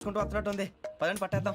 తీసుకుంటూ వస్తున్నట్టు ఉంది పదండి పట్టేద్దాం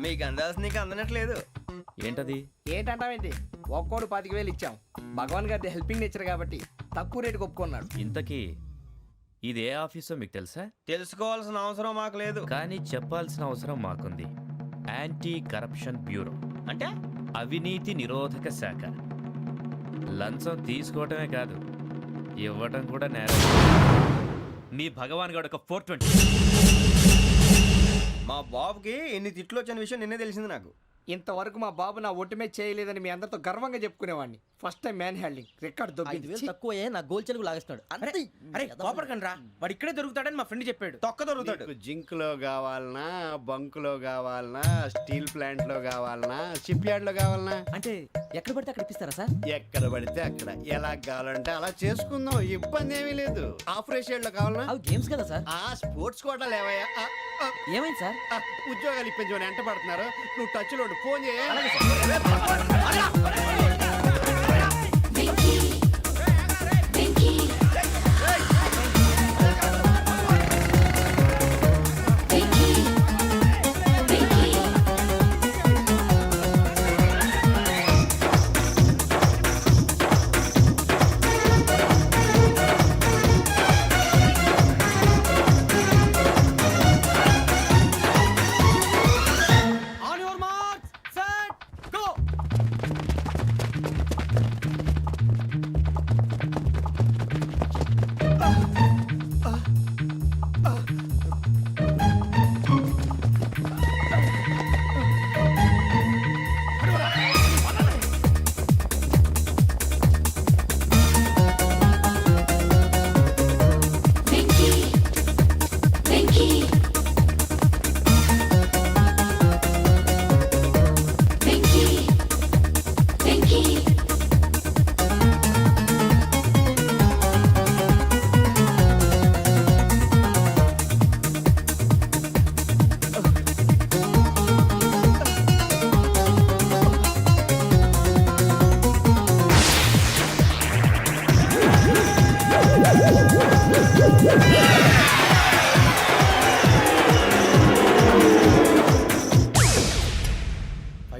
మీకు అందాల్సిన నీకు అందనట్లేదు. ఏంటది? ఏంటంటావేంటి? ఒక్కోడు పాతిక వేలు ఇచ్చాం. భగవాన్ గారి హెల్పింగ్ నేచర్ కాబట్టి తక్కువ రేటుకి ఒప్పుకున్నాడు. ఇంతకీ ఇది ఏ ఆఫీసో మీకు తెలుసా? తెలుసుకోవాల్సిన అవసరం మాకు లేదు. కానీ చెప్పాల్సిన అవసరం మాకుంది. యాంటీ కరప్షన్ బ్యూరో అంటే? అవినీతి నిరోధక శాఖ. లంచం తీసుకోవటమే కాదు ఇవ్వటం కూడా నేరం. మీ భగవాన్ గడు ఒక ఫోర్ ట్వంటీ. మా బాబుకి ఎన్ని తిట్లు వచ్చిన విషయం నిన్నే తెలిసింది నాకు. ఇంతవరకు మా బాబు నా ఒట్టుమే చేయలేదని మీ అందరితో గర్వంగా చెప్పుకునేవాడిని. First time man handing record ఐదు వేలు దొబ్బింది తక్కువ నా గోల్ చెలుగు లాగేస్తున్నాడు. అరే అంతే. అరే కోపడకండి రా వాడు ఇక్కడే దొరుకుతాడని మా ఫ్రెండ్ చెప్పాడు. తొక్క దొరుకుతాడు. నీకు జింక్లో కావాలనా బంక్లో కావాలనా స్టీల్ ప్లాంట్లో కావాలనా షిప్ యార్డ్లో కావాలనా? అంటే ఎక్కడ పడితే అక్కడ ఇప్పిస్తారా సార్ ఎక్కడ పడితే అక్కడ ఎలా కావాలంటే అలా చేసుకుందాం ఇబ్బంది ఏమీ లేదు ఆపరేషన్లో కావాలనా అవి గేమ్స్ కదా సార్ ఆ స్పోర్ట్స్ కోటా లేవయ్యా ఆ, ఆ, ఏమైంది సార్ ఆ, ఉద్యోగాలు ఇప్పించమని ఎంట పడుతున్నారు నువ్వు టచ్లో ఉండు. ఫోన్ చేయ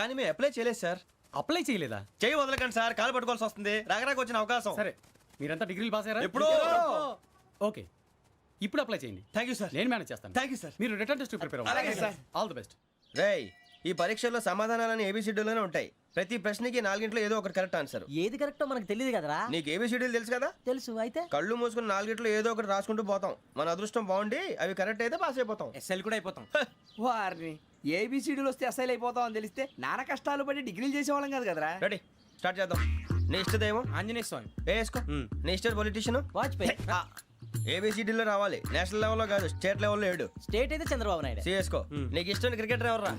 కానీ మేము అప్లై చేయలేదు సార్ అప్లై చేయలేదా? చేయి వదలకండి సార్ కాలు పట్టుకోవాల్సి వస్తుంది. రాగరాకు వచ్చిన అవకాశం. సరే మీరంతా డిగ్రీలు పాస్ అయ్యారా? ఎప్పుడో. ఓకే. ఇప్పుడు అప్లై చేయండి. థ్యాంక్ యూ సార్ నేను మేనేజ్ చేస్తాను. థ్యాంక్ యూ సార్ మీరు రిటర్న్ టెస్ట్ ప్రిపేర్ అలాగే సార్. ఆల్ ది బెస్ట్ రేయ్ ఈ పరీక్షల్లో సమాధానాలని ఏబిసిడ్యూల్లోనే ఉంటాయి. ప్రతి ప్రశ్నకి నాలుగింట్లో ఏదో ఒకటి కరెక్ట్ ఆన్సర్. ఏది కరెక్టో మనకు తెలియదు కదరా. నీకు ఏబిసిడ్యూల్ తెలుసు కదా? తెలుసు అయితే? కళ్ళు మూసుకుని నాలుగింట్లో ఏదో ఒకటి రాసుకుంటూ పోతాం. మన అదృష్టం బాగుండి అవి కరెక్ట్ అయితే పాస్ అయిపోతాం. ఎస్ఎల్ కూడా అయిపోతాం. వారిని. ఏబిసిడీలు వస్తే అసైల్ అయిపోతాం అని తెలిస్తే నాన్న కష్టాలు పడి డిగ్రీలు చేసేవాళ్ళం కాదు కదరా. రెడీ. స్టార్ట్ చేద్దాం. నీ ఇష్టదేమో ఆంజనేయ స్వామి. వేసుకో? నీ ఇష్ట పొలిటీషియన్ వాజ్పేయి. ఏబిసిడీలో రావాలి? నేషనల్ లెవెల్లో కాదు స్టేట్ లెవెల్లో ఏడు. స్టేట్ అయితే చంద్రబాబు నాయుడు. సిఎస్కో నీకు ఇష్టం క్రికెటర్ ఎవర్రా?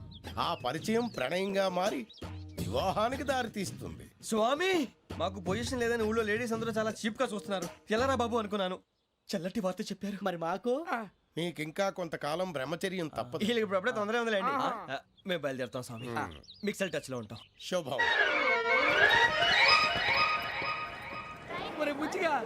ఆ పరిచయం ప్రణయంగా మారి వివాహానికి దారితీస్తుంది. స్వామి మాకు పొజిషన్ లేదని ఊళ్ళో లేడీస్ అందరూ చాలా చీప్గా చూస్తున్నారు. ఎలారా బాబు అనుకున్నాను. చల్లటి వార్త చెప్పారు. మరి మాకు? నీకింకా కొంతకాలం బ్రహ్మచర్యం తప్పదు. వీళ్ళకి ఇప్పుడు అప్పుడే తొందరగా ఉందిలేండి. మేము బయలుదేరుతాం స్వామి. మిక్సల్ టచ్లో ఉంటాం. శుభం. ఒరే బుచ్చిగా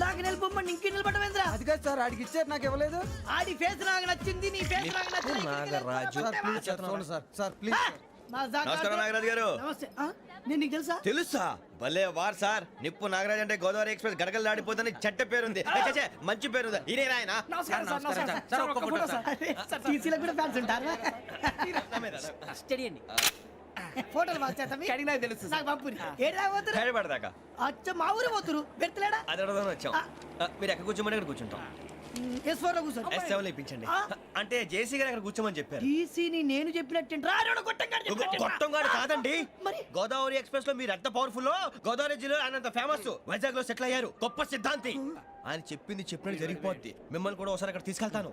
ఇందాక నిలబొమ్మని ఇంకే నిలబడమేంద్రా అది కాదు సార్ ఆడికి ఇచ్చారు నాకు ఇవ్వలేదు. ఆడి ఫేస్ నాకు నచ్చింది నీ ఫేస్ నాకు నచ్చింది నాగరాజు. Sir sir. ప్లీజ్ నమస్కారం నాగరాజు గారు. నమస్తే. ఆ? నేను నీకు తెలుసా? తెలుసా? భలే వార్ సార్. నిప్పు నాగరాజ్ అంటే గోదావరి ఎక్స్ప్రెస్ గడగలు దాడిపోతుంది చెట్ట పేరుంది. ఏ, మంచి పేరు ఇదే ఆయన నమస్కారం సార్ నమస్కారం సార్ ఒక్క ఫోటో సార్. అరే, టీసీలో కూడా ఫ్యాన్స్ ఉంటారా? స్టడీ అండి. ఫోటోలు మార్చేస్తాం కడిగి నాకు తెలుసు. నాకు ఏడు రాబోతురు హైదరాబాద్ అచ్చ మా ఊరు పోతురు పెడతలేడా అది అడగదామని వచ్చాం. మీరు ఎక్కడ కూర్చోమని అక్కడ కూర్చుంటాం. ఎస్ ఫోర్లో కూర్చో ఎస్ సెవెన్ ఇప్పించండి? అంటే జేసీ గారు అక్కడ కూర్చోమని చెప్పారు. టీసీని నేను చెప్పినట్టు రాడు కొట్టంగాడు గొట్టంగాడు కాదండి. మరి? గోదావరి ఎక్స్ప్రెస్లో మీరు ఎంత పవర్ఫుల్ గోదావరి జిల్లా ఆయన అంత ఫేమస్ వైజాగ్లో సెటిల్ అయ్యారు. గొప్ప సిద్ధాంతి. ఆయన చెప్పింది చెప్పినట్టు జరిగిపోద్ది. మిమ్మల్ని కూడా ఒకసారి అక్కడ తీసుకెళ్తాను.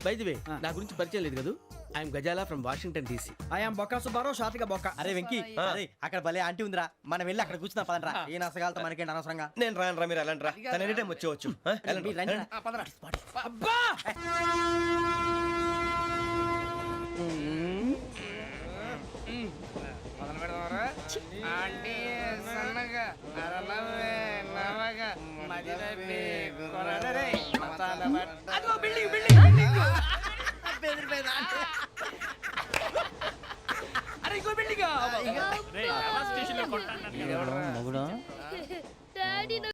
బై ది వే నా గురించి పరిచయం లేదు కదా? I'm Gazala from Washington DC I'm బొక్క సుబ్బారావు షాతిక బొక్క అరే వెంకీ అరే అక్కడ భలే ఆంటీ ఉందిరా. మనం వెళ్ళి అక్కడ కూర్చున్నా పదనరా ఏ నసగాలతో మనకేంటి అనవసరంగా? నేను రాను రా మీరు ఎలాంటి రా తన ఎనీ టైం వచ్చేవచ్చు. బిల్డింగ్ బిల్డింగ్ లేదా అరే ఇంకో బిల్డింగ్ మొగుడా?